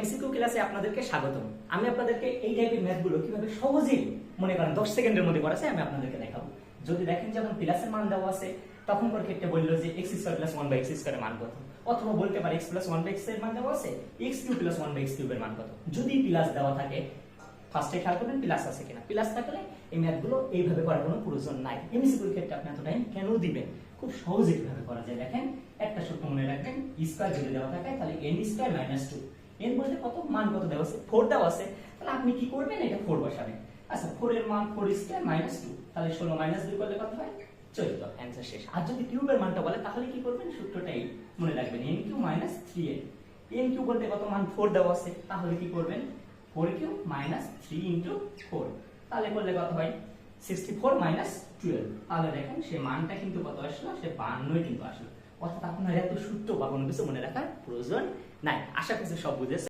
MCQ ক্লাসে আপনাদেরকে স্বাগতম। আমি আপনাদেরকে এই টাইপের ম্যাথগুলো কীভাবে সহজেই মনে করেন দশ সেকেন্ডের মধ্যে করা আমি আপনাদেরকে দেখাবো। যদি দেখেন যখন প্লাসের মান দেওয়া আছে তখন করে ক্ষেত্রে বলল যে X square plus one by X স্কোয়ারের মান কত? অথবা বলতে পারে এক্স প্লাস ওয়ান বাই এক্সের মান দেওয়া আছে X cube plus one by X কিউবের মান কত? যদি প্লাস দেওয়া থাকে ফার্স্টে খেয়াল করবেন প্লাস আছে কিনা? প্লাস থাকলে এই ম্যাথগুলো এইভাবে করার কোনো প্রয়োজন নাই। এমসিকিউর ক্ষেত্রে আপনি এত টাইম কেন দিবেন? খুব সহজে কীভাবে করা যায়? দেখেন, একটা সূত্র মনে রাখবেন স্কোয়ার যদি দেওয়া থাকে, তাহলে N square minus two N বলতে কত? মান কত দেওয়া আছে? ফোর দেওয়া আছে। তাহলে আপনি কি করবেন? এটা ফোর বসাবেন। আচ্ছা ফোর এর মান ফোর স্কোয়ার মাইনাস টু তাহলে ষোলো মাইনাস দুই করলে কত হয়? চোদ্দ। অ্যান্সার শেষ। আর যদি কিউবের মানটা বলে, তাহলে কি করবেন? সূত্রটাই মনে রাখবেন। N cube minus three N N cube বলতে কত মান? ফোর দেওয়া আছে। তাহলে কি করবেন? Four cube minus three into four তাহলে করলে কত হয়? সিক্সটি ফোর মাইনাস টুয়েলভ তাহলে দেখেন, সে মানটা কিন্তু কত আসলো? সে বান্নই কিন্তু আসলো। অর্থাৎ আপনার এত সূত্র বা কোনো কিছু মনে রাখার প্রয়োজন নাই। আশা করছি সব বুঝেছে